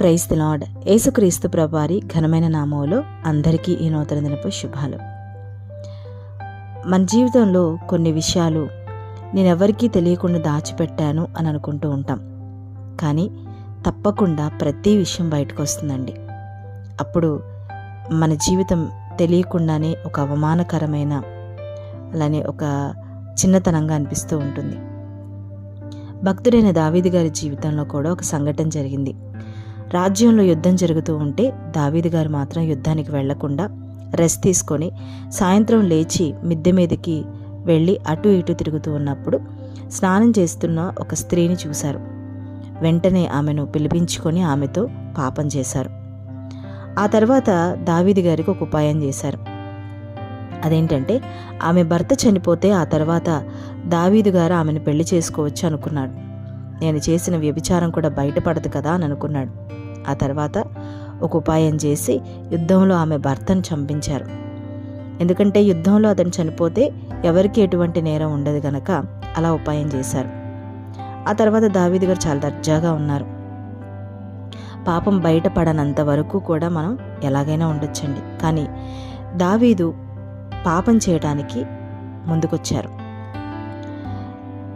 Praise the ఏసుక్రీస్తు యేసుక్రీస్తు ఘనమైన నామంలో అందరికీ ఈ నూతన దినపు శుభాలు. మన జీవితంలో కొన్ని విషయాలు నేనెవరికీ తెలియకుండా దాచిపెట్టాను అని అనుకుంటూ ఉంటాం. కానీ తప్పకుండా ప్రతి విషయం బయటకు వస్తుందండి అప్పుడు మన జీవితం తెలియకుండానే ఒక అవమానకరమైన అలానే ఒక చిన్నతనంగా అనిపిస్తూ ఉంటుంది. భక్తుడైన దావీది గారి జీవితంలో కూడా ఒక సంఘటన జరిగింది. రాజ్యంలో యుద్ధం జరుగుతూ ఉంటే దావీదు గారు మాత్రం యుద్ధానికి వెళ్ళకుండా రెస్ట్ తీసుకొని సాయంత్రం లేచి మిద్దె మీదకి వెళ్ళి అటు ఇటు తిరుగుతూ ఉన్నప్పుడు స్నానం చేస్తున్న ఒక స్త్రీని చూశారు. వెంటనే ఆమెను పిలిపించుకొని ఆమెతో పాపం చేశారు. ఆ తర్వాత దావీది గారికి ఒక ఉపాయం చేశారు. అదేంటంటే ఆమె భర్త చనిపోతే ఆ తర్వాత దావీదు గారు ఆమెను పెళ్ళి చేసుకోవచ్చు అనుకున్నాడు. నేను చేసిన వ్యభిచారం కూడా బయటపడదు కదా అని అనుకున్నాడు. ఆ తర్వాత ఒక ఉపాయం చేసి యుద్ధంలో ఆమె భర్తను చంపించారు. ఎందుకంటే యుద్ధంలో అతను చనిపోతే ఎవరికి ఎటువంటి నేరం ఉండదు గనక అలా ఉపాయం చేశారు. ఆ తర్వాత దావీదు గారు చాలా దర్జాగా ఉన్నారు. పాపం బయటపడనంత వరకు కూడా మనం ఎలాగైనా ఉండొచ్చండి. కానీ దావీదు పాపం చేయడానికి ముందుకొచ్చారు.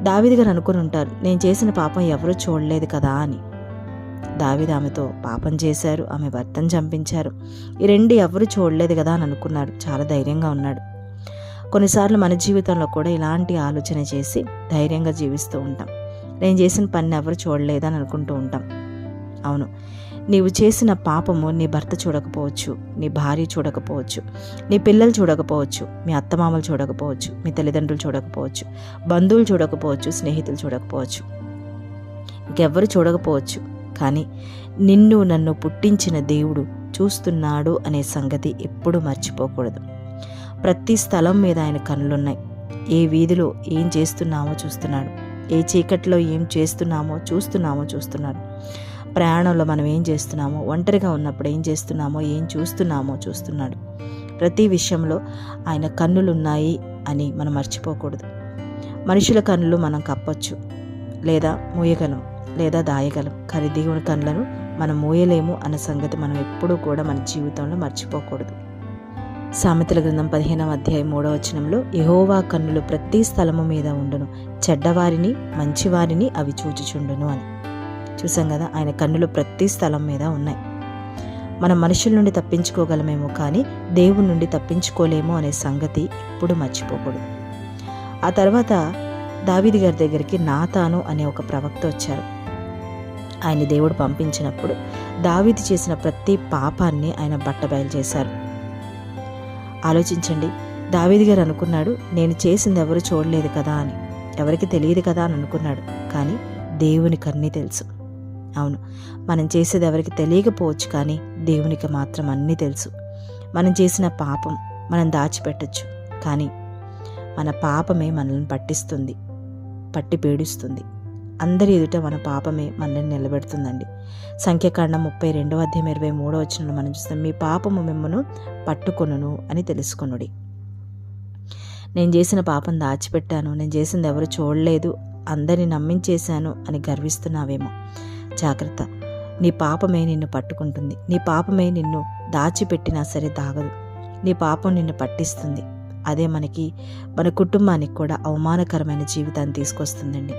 దావీదు గారు అనుకుని ఉంటారు నేను చేసిన పాపం ఎవరూ చూడలేదు కదా అని. దావిద ఆమెతో పాపం చేశారు ఆమె భర్తను చంపించారు. ఈ రెండు ఎవరు చూడలేదు కదా అని అనుకున్నాడు. చాలా ధైర్యంగా ఉన్నాడు. కొన్నిసార్లు మన జీవితంలో కూడా ఇలాంటి ఆలోచన చేసి ధైర్యంగా జీవిస్తూ ఉంటాం. నేను చేసిన పని ఎవరు చూడలేదని అనుకుంటూ ఉంటాం. అవును నీవు చేసిన పాపము నీ భర్త చూడకపోవచ్చు నీ భార్య చూడకపోవచ్చు నీ పిల్లలు చూడకపోవచ్చు మీ అత్తమామలు చూడకపోవచ్చు మీ తల్లిదండ్రులు చూడకపోవచ్చు బంధువులు చూడకపోవచ్చు స్నేహితులు చూడకపోవచ్చు. ఇంకెవ్వరు చూడకపోవచ్చు. కానీ నిన్ను నన్ను పుట్టించిన దేవుడు చూస్తున్నాడు అనే సంగతి ఎప్పుడు మర్చిపోకూడదు. ప్రతి స్థలం మీద ఆయన కనులున్నాయి. ఏ వీధిలో ఏం చేస్తున్నామో చూస్తున్నాడు. ఏ చీకట్లో ఏం చేస్తున్నామో చూస్తున్నామో చూస్తున్నాడు. ప్రయాణంలో మనం ఏం చేస్తున్నామో ఒంటరిగా ఉన్నప్పుడు ఏం చేస్తున్నామో ఏం చూస్తున్నామో చూస్తున్నాడు. ప్రతి విషయంలో ఆయన కన్నులున్నాయి అని మనం మర్చిపోకూడదు. మనుషుల కన్నులు మనం కప్పచ్చు లేదా మూయగలం. లేదా దాయగలం. కానీ దేవుని కళ్ళను మనం మూయలేము అన్న సంగతి మనం ఎప్పుడూ కూడా మన జీవితంలో మర్చిపోకూడదు. సామెతల గ్రంథం పదిహేనవ అధ్యాయం మూడవ వచనంలో యహోవా కన్నులు ప్రతి స్థలము మీద ఉండును చెడ్డవారిని మంచివారిని అవి చూచుచుండును అని. చూసాం కదా ఆయన కన్నులు ప్రతి స్థలం మీద ఉన్నాయి. మనం మనుషుల నుండి తప్పించుకోగలమేమో కానీ దేవుని నుండి తప్పించుకోలేము అనే సంగతి ఎప్పుడు మర్చిపోకూడదు. ఆ తర్వాత దావిది గారి దగ్గరికి నాతాను అనే ఒక ప్రవక్త వచ్చారు. ఆయన దేవుడు పంపించినప్పుడు దావీది చేసిన ప్రతి పాపాన్ని ఆయన బట్టబయలు చేశారు. ఆలోచించండి దావీది గారు అనుకున్నాడు నేను చేసింది ఎవరు చూడలేదు కదా అని. ఎవరికి తెలియదు కదా అని అనుకున్నాడు కానీ దేవునికి అన్నీ తెలుసు. అవును మనం చేసేది ఎవరికి తెలియకపోవచ్చు కానీ దేవునికి మాత్రం అన్నీ తెలుసు. మనం చేసిన పాపం మనం దాచిపెట్టచ్చు కానీ మన పాపమే మనల్ని పట్టిస్తుంది పట్టి పీడిస్తుంది. అందరి ఎదుట మన పాపమే మనల్ని నిలబెడుతుందండి. సంఖ్యాకాండం ముప్పై రెండవ అధ్యాయం ఇరవై మూడో వచ్చిన మనం చూస్తాం మీ పాపము మిమ్మను పట్టుకొనును అని తెలుసుకొనుడి. నేను చేసిన పాపం దాచిపెట్టాను నేను చేసింది ఎవరు చూడలేదు అందరిని నమ్మించేశాను అని గర్విస్తున్నావేమో. జాగ్రత్త. నీ పాపమే నిన్ను పట్టుకుంటుంది నీ పాపమే నిన్ను దాచిపెట్టినా సరే దాగదు నీ పాపం నిన్ను పట్టిస్తుంది అదే మనకి మన కుటుంబానికి కూడా అవమానకరమైన జీవితాన్ని తీసుకొస్తుందండి.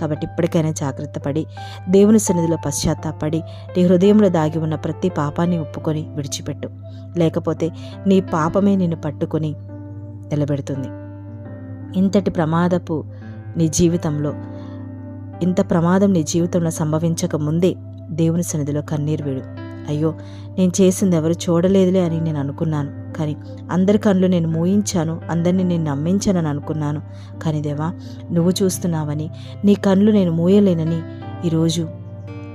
కాబట్టి ఇప్పటికైనా జాగ్రత్త పడి దేవుని సన్నిధిలో పశ్చాత్తాపడి నీ హృదయంలో దాగి ఉన్న ప్రతి పాపాన్ని ఒప్పుకొని విడిచిపెట్టు. లేకపోతే నీ పాపమే నిన్ను పట్టుకొని నిలబెడుతుంది. ఇంతటి ప్రమాదపు నీ జీవితంలో ఇంత ప్రమాదం నీ జీవితంలో సంభవించక ముందే దేవుని సన్నిధిలో కన్నీరు వేడు. అయ్యో నేను చేసింది ఎవరు చూడలేదులే అని నేను అనుకున్నాను. కానీ అందరి కళ్ళు నేను మూయించాను అందరినీ నేను నమ్మించానని అనుకున్నాను. కానీ దేవా నువ్వు చూస్తున్నావని నీ కళ్ళు నేను మూయలేనని ఈరోజు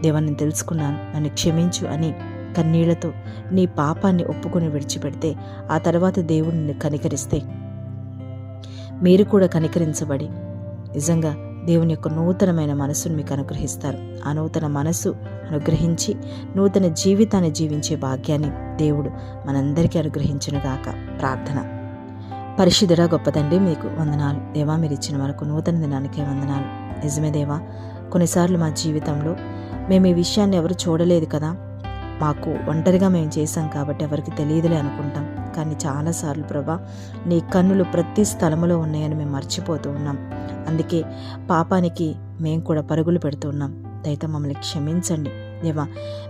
దేవా నేను తెలుసుకున్నాను. నన్ను క్షమించు అని కన్నీళ్ళతో నీ పాపాన్ని ఒప్పుకొని విడిచిపెడితే ఆ తర్వాత దేవుడిని కనికరిస్తే మీరు కూడా కనికరించబడి నిజంగా దేవుని యొక్క నూతనమైన మనస్సును మీకు అనుగ్రహిస్తారు. ఆ నూతన మనస్సు అనుగ్రహించి నూతన జీవితాన్ని జీవించే భాగ్యాన్ని దేవుడు మనందరికీ అనుగ్రహించునుగాక. ప్రార్థన. పరిశుద్ధుడా గొప్పదండి మీకు వందనాలు. దేవా మీరు ఇచ్చిన వరకు నూతన దినానికే వందనాలు. నిజమే దేవా కొన్నిసార్లు మా జీవితంలో మేము ఈ విషయాన్ని ఎవరు చూడలేదు కదా. మాకు ఒంటరిగా మేము చేశాం కాబట్టి ఎవరికి తెలియదులే అనుకుంటాం. కానీ చాలాసార్లు ప్రభా నీ కన్నులు ప్రతి స్థలములో ఉన్నాయని మేము మర్చిపోతూ ఉన్నాం. అందుకే పాపానికి మేము కూడా పరుగులు పెడుతున్నాం దయతో మమ్మల్ని క్షమించండి. దేవా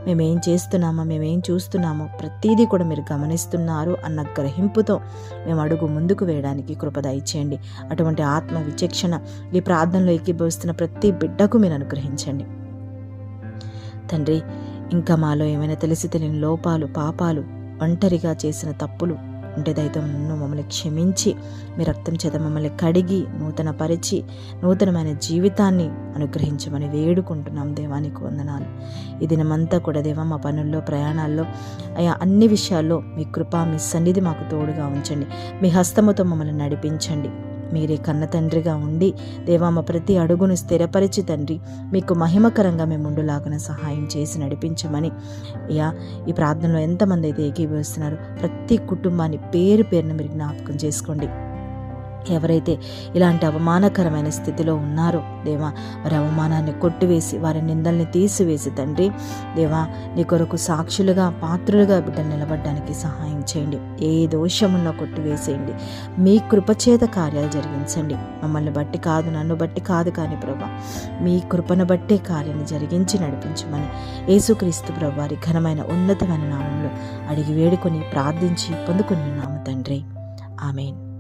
మేమేం చేస్తున్నామో మేమేం చూస్తున్నామో ప్రతీదీ కూడా మీరు గమనిస్తున్నారు అన్న గ్రహింపుతో మేము అడుగు ముందుకు వేయడానికి కృపద ఇచ్చేయండి అటువంటి ఆత్మ విచక్షణ ఈ ప్రార్థనలో ఎక్కిభవిస్తున్న ప్రతి బిడ్డకు మీరు అనుగ్రహించండి. తండ్రి ఇంకా మాలో ఏమైనా తెలిసి తెలియని లోపాలు పాపాలు ఒంటరిగా చేసిన తప్పులు ఉంటే దయతో నన్ను మమ్మల్ని క్షమించి మీ రక్తం చేత మమ్మల్ని కడిగి నూతన పరిచి నూతనమైన జీవితాన్ని అనుగ్రహించమని వేడుకుంటున్నాం దేవానికి వందనాలు. ఈ దినమంతా కూడా దేవా మా పనుల్లో ప్రయాణాల్లో అయా అన్ని విషయాల్లో మీ కృప మీ సన్నిధి మాకు తోడుగా ఉంచండి. మీ హస్తముతో మమ్మల్ని నడిపించండి. మీరే కన్న తండ్రిగా ఉండి దేవా మా ప్రతి అడుగును స్థిరపరిచి తండ్రి మీకు మహిమకరంగా మేము ఉండులాగా సహాయం చేసి నడిపించమని. అయ్యా ఈ ప్రార్థనలో ఎంతమంది అయితే ఏకీభవిస్తున్నారు ప్రతి కుటుంబాన్ని పేరు పేరున మీరు జ్ఞాపకం చేసుకోండి. ఎవరైతే ఇలాంటి అవమానకరమైన స్థితిలో ఉన్నారో దేవా వారి అవమానాన్ని కొట్టివేసి వారి నిందల్ని తీసివేసి తండ్రి దేవా నీ కొరకు సాక్షులుగా పాత్రులుగా బిడ్డలు నిలబడడానికి సహాయం చేయండి. ఏ దోషమున్నా కొట్టివేసేయండి. మీ కృపచేత కార్యాలు జరిగించండి. మమ్మల్ని బట్టి కాదు నన్ను బట్టి కాదు కానీ ప్రభా మీ కృపను బట్టే కార్యాన్ని జరిగించి నడిపించమని యేసుక్రీస్తు ప్రభు వారి ఘనమైన ఉన్నతమైన నామంలో అడిగి వేడుకొని ప్రార్థించి పొందుకుని నామ తండ్రి. ఆమెన్.